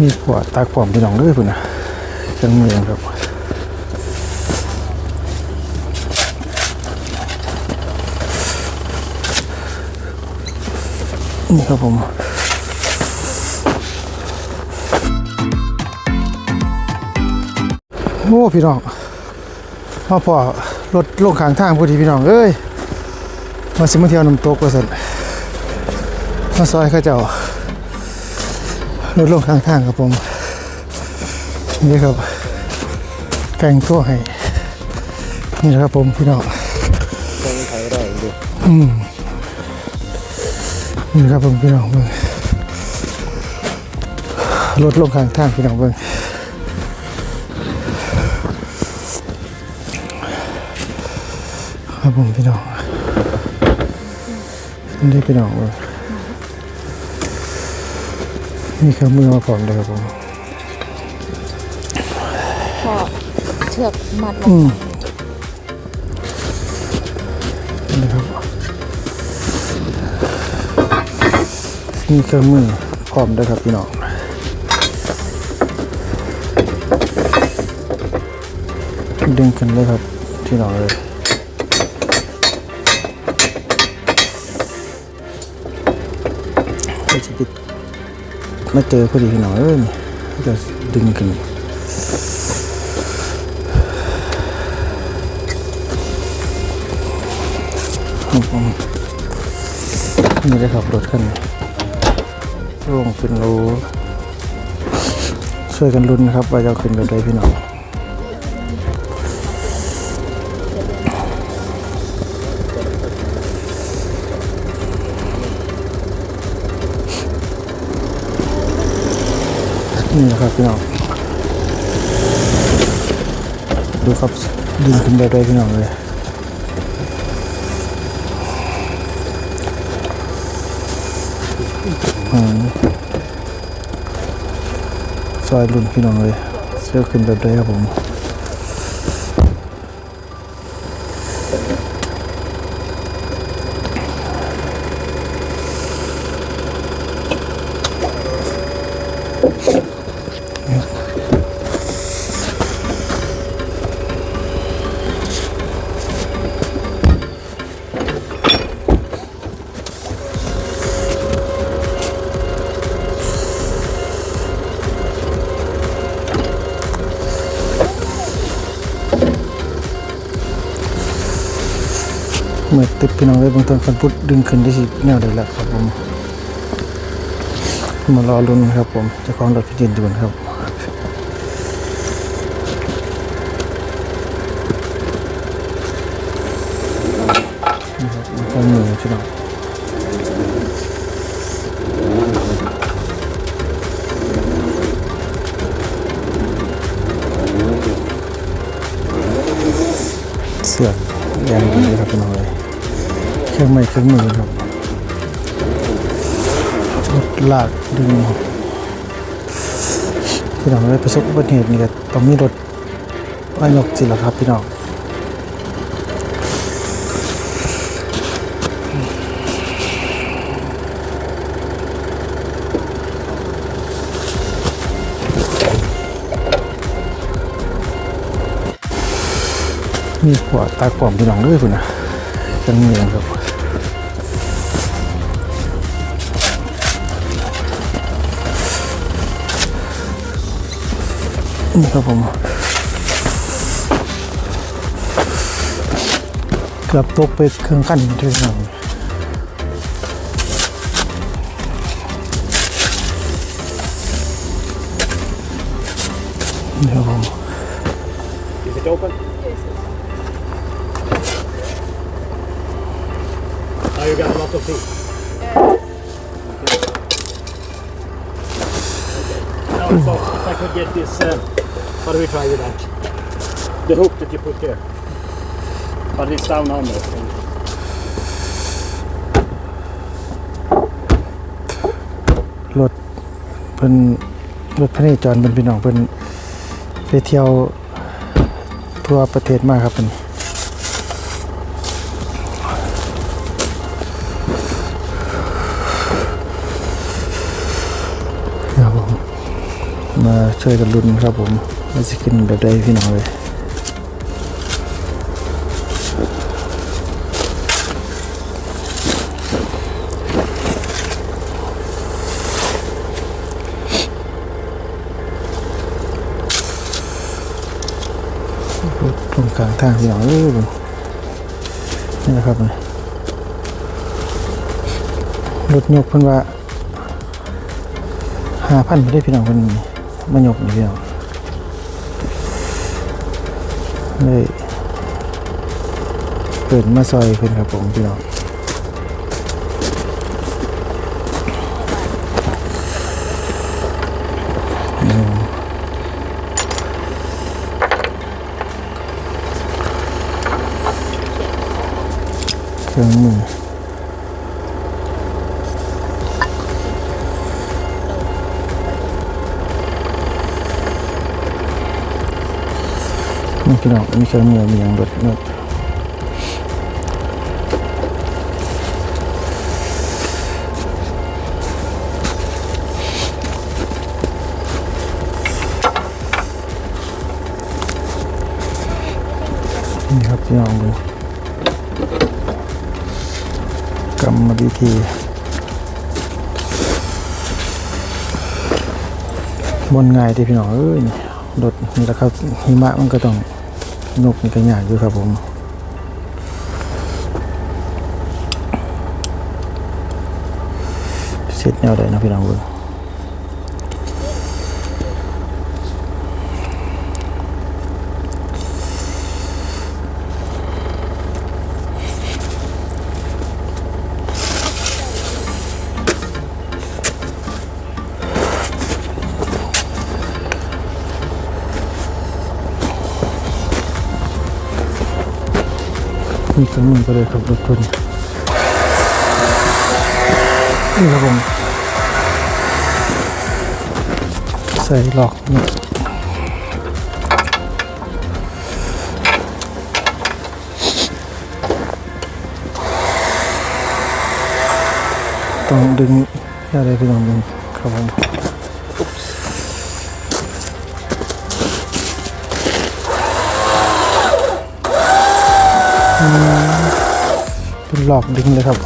มีขวดตากปอมพี่น้องด้วยพุ่นนะเครื่องมือครับนี่ครับผมโอ้พี่น้องมาพอรถลงข้างทางพอดีพี่น้องเอ้ยมาสิมาเที่ยวน้ำตกว่าสันมาซอยข้าเจ้า รถลงข้างทางครับผม นี่ครับแต่งตัวให้ นี่นะครับผมพี่น้องต้องใช้ได้ดูนี่นะครับผมพี่น้องเบิ่งรถลงข้างทางพี่น้องเบิ่งครับผมพี่น้องนี่พี่น้องเบิ่ง นี่คือมือมาพร้อมเลยครับผมพอเชือกมัดลอืงมนี่ครับนี่คือมือพร้อมเลยครับพี่น้องดึงขึ้นเลยครับพี่น้องเลยเดี๋ยวจะไป มาเจอพอดีพี่น้อยเอ้ยก็ดึงขึ้นนี่ได้ขับรถกันนี้ร่วงเป็นรูช่วยกันลุ้นนะครับว่าจะขึ้นไปได้พี่น้อง นี่นะครับพี่น้องดูครับดึงขึ้นไปได้พี่น้องเลยอืมซอยรุ่นพี่น้องเลยเสื้อขึ้นแบบได้ครับผม พี่น้องเลยบางตอนคันพุดดึงขึ้นได้สิแนวได้แล้วครับผมมารอรุ่นครับผมจะคล้องรถพี่ดินด่วนครับนี่ครับมันก็มือพี่น้องเสือกยางดีเลยครับพี่น้องเลย รื่องไม้เครื่องมือครับรถลากดึงพี่น้องเลยประสบอุบัติเหตุนี่ก็ต้องมีรถว่ายกสิละครับพี่น้องมีขวดตากล่อมพี่น้องด้วยคุณนะ กันเมืองครับนี่ครับผมเกือบตกไปเครื่องกั้นด้วยน้องนี่ครับผม Is it open? Now you got a lot of tea. Okay. Now if I, if I could get this, um, how do we try with that? The hook that you put here. But it's down under. รถเพิ่นรถพระเนจรเป็นพี่น้องเพิ่นไปเที่ยวทั่วประเทศมากครับเพิ่น มาช่วยกันลุ้นครับผมว่าจะกินแบบใดพี่น้องเลยตรงกลางทางพี่น้องเอ้ยนี่นะครับรถยกเพิ่นว่าห้าพันไม่ได้พี่น้องเพิ่น มายกนี่พี่น้องเลยเปิดมาซอยเพิ่นครับผมพี่น้องเครื่องมือ พี่น้องมีเครื่องมือมีอย่างรถรถนี่ครับพี่น้องดูกรรมวิธีบนง่ายที่พี่น้องเอ้ยรถนี่แหละครับหิมะมันก็ต้อง นกนี่ก็ยากอยู่ครับผมเสร็จแนวใดนะพี่น้องเบิ่ง มใส่หลอกนี่ต้องดึงอะไรพี่น้องดึงครับผม เป็นหลอกดึงเลยครับ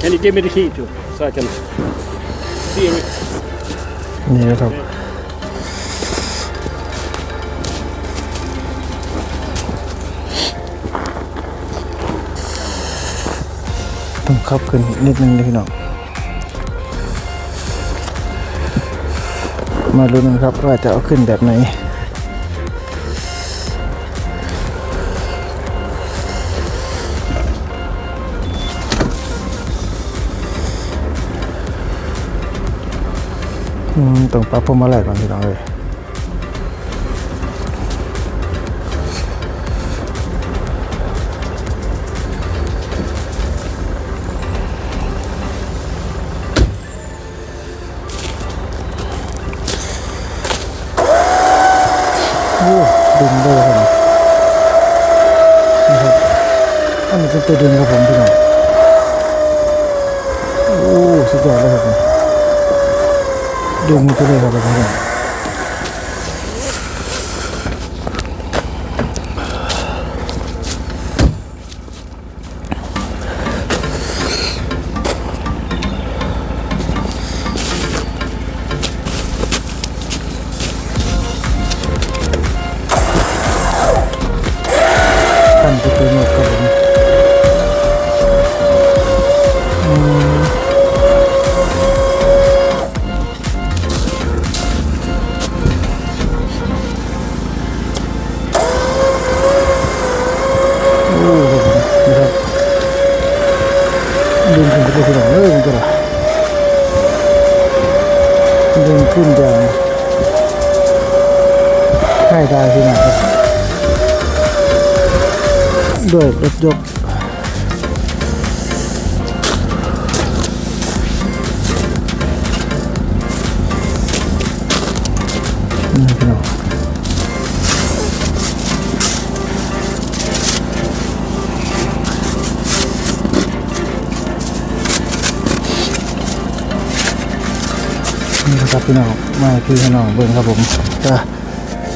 Can you give me the key to so I can steer it? นี่นะครับ ต้องขับขึ้นนิดนึงนะพี่น้องมาลุ้นกันครับว่าจะเอาขึ้นแบบไหนต้องปรับพวงมาลัยก่อนพี่น้องเลย ดึงด้ครับนะครับอันนี้เป็นตัวดึงครับผมพี่น้องโอ้สุดยอดเลยครับผมดึงไปเลยครับพี่น้อง มนะครับดึงขึ้นไปที่หลังเลยมันก็ละดึงขึ้นอย่างง่ายได้ที่ไหนครับด้วยรถยกนี่พี่น้องนี่นะครับ พี่น้องมาให้พี่พี่น้องเบิ่งครับผมจะ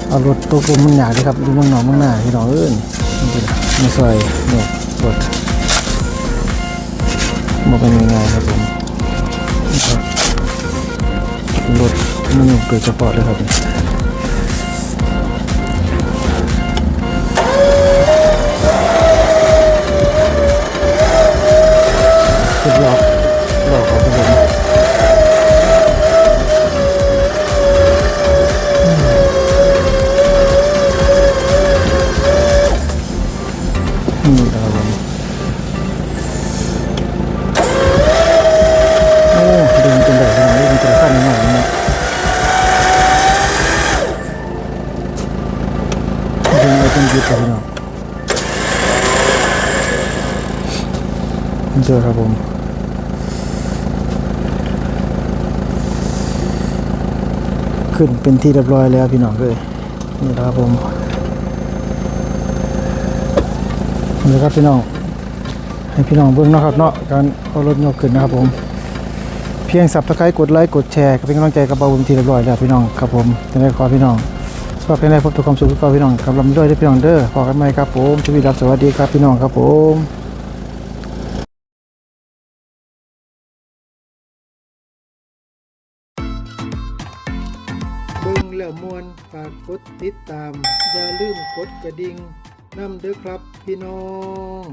เอารถตัวกลมมันหยาดเลยครับดูเมืองหนองเมืองหน้าพี่น้องเอ้ยนี่เป็นไม่ซอยเนี่ยรถมาเป็นยังไงครับผมนี่ครับรถมันอยู่โดยเฉพาะเลยครับ เจอครับผมขึ้นเป็นที่เรียบร้อยแล้วพี่น้องเลยนี่นะครับผมนี่ครับพี่น้อง ให้พี่น้องเบิ่งนะครับเนาะการเอารถยกขึ้นนะครับผม เพียงสับตะไคร้กดไลค์กดแชร์ก็เป็นกำลังใจกับเบาบุญทีเรียบร้อยแล้วพี่น้องครับผมจะได้ขอพี่น้องสวัสดีในพบตัวความสุขกับพี่น้องกับลำด้วยด้วยพี่น้องเด้อพอกันไหมครับผมชีวิตรับสวัสดีครับพี่น้องครับผม แล้วมวนฝากกดติดตาม อย่าลืมกดกระดิ่งนำเด้อครับพี่น้อง